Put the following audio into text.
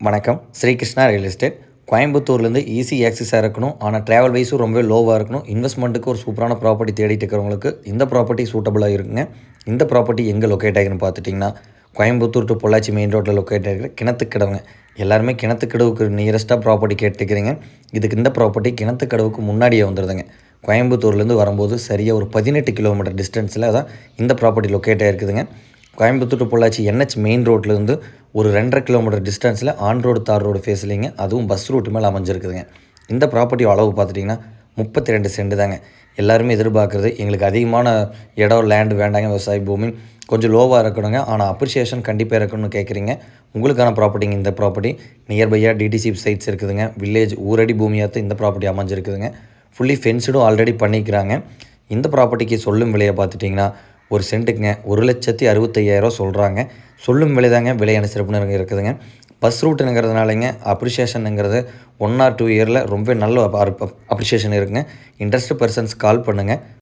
வணக்கம். Srikrishna real estate. கோயம்புத்தூர்லேருந்து easy ஆக்சஸாக இருக்கணும். ஆனால் ட்ராவல் வைஸும் ரொம்பவே லோவாக இருக்கணும். இன்வெஸ்ட்மெண்ட்டுக்கு ஒரு சூப்பரான ப்ராப்பர்ட்டி தேடிட்டு இருக்கிறவங்களுக்கு இந்த ப்ராப்பர்ட்டி சூட்டபுளாக இருக்குங்க. இந்த ப்ராப்பர்ட்டி எங்கே லொக்கேட் ஆகிருன்னு பார்த்துட்டிங்கன்னா கோயம்புத்தூர் டு பொள்ளாச்சி மெயின் ரோட்டில் லொக்கேட் ஆகிற கிணத்துக்கடவுங்க. எல்லாருமே கிணத்துக்கடவுக்கு நியரஸ்ட்டாக ப்ராப்பர்ட்டி கேட்டுக்கிறீங்க. இதுக்கு இந்த ப்ராப்பர்ட்டி கிணத்துக்கடவுக்கு முன்னாடியே வந்துடுதுங்க கோயம்புத்தூர்லேருந்து வரும்போது சரியாக ஒரு பதினெட்டு கிலோமீட்டர் டிஸ்டன்ஸில் தான் இந்த property locate ஆகிருக்குதுங்க Coimbatore to Pollachi NH main ரோட்லேருந்து ஒரு ரெண்டரை கிலோமீட்டர் டிஸ்டன்ஸில் ஆன் ரோடு தார் ரோடு ஃபேஸ்லிங்க அதுவும் பஸ் ரூட்டு மேலே அமைஞ்சிருக்குதுங்க. இந்த ப்ராப்பர்ட்டி அளவு பார்த்துட்டிங்கன்னா முப்பத்தி ரெண்டு சென்ட் தாங்க. எல்லாருமே எதிர்பார்க்குறது எங்களுக்கு அதிகமான இடம் லேண்டு வேண்டாங்க விவசாய பூமி. கொஞ்சம் லோவாக இருக்கணுங்க. ஆனால் அப்ரிஷியேஷன் கண்டிப்பாக இருக்கணும்னு கேட்குறீங்க உங்களுக்கான ப்ராப்பர்ட்டிங்க இந்த ப்ராப்பர்ட்டி நியர்பையாக டிடிசி சைட்ஸ் இருக்குதுங்க. வில்லேஜ் ஊரடி பூமியாத்து இந்த ப்ராப்பர்ட்டி அமைஞ்சிருக்குதுங்க. ஃபுல்லி ஃபென்ஸ்டும் ஆல்ரெடி பண்ணிக்கிறாங்க. இந்த ப்ராப்பர்ட்டிக்கு சொல்லும் விலையை பார்த்துட்டிங்கன்னா ஒரு சென்ட்டுக்குங்க. ஒரு லட்சத்தி அறுபத்தையாயிரம் சொல்கிறாங்க சொல்லும் விலை தாங்க விலை அனுசரிப்புன்னு இருக்குதுங்க. பஸ் ரூட்டுங்கிறதுனாலங்க அப்ரிஷியேஷனுங்கிறது ஒன் ஆர் டூ இயரில் ரொம்ப நல்ல அப்ரிஷியேஷன் இருக்குங்க. இன்ட்ரெஸ்ட் பர்சன்ஸ் கால் பண்ணுங்கள்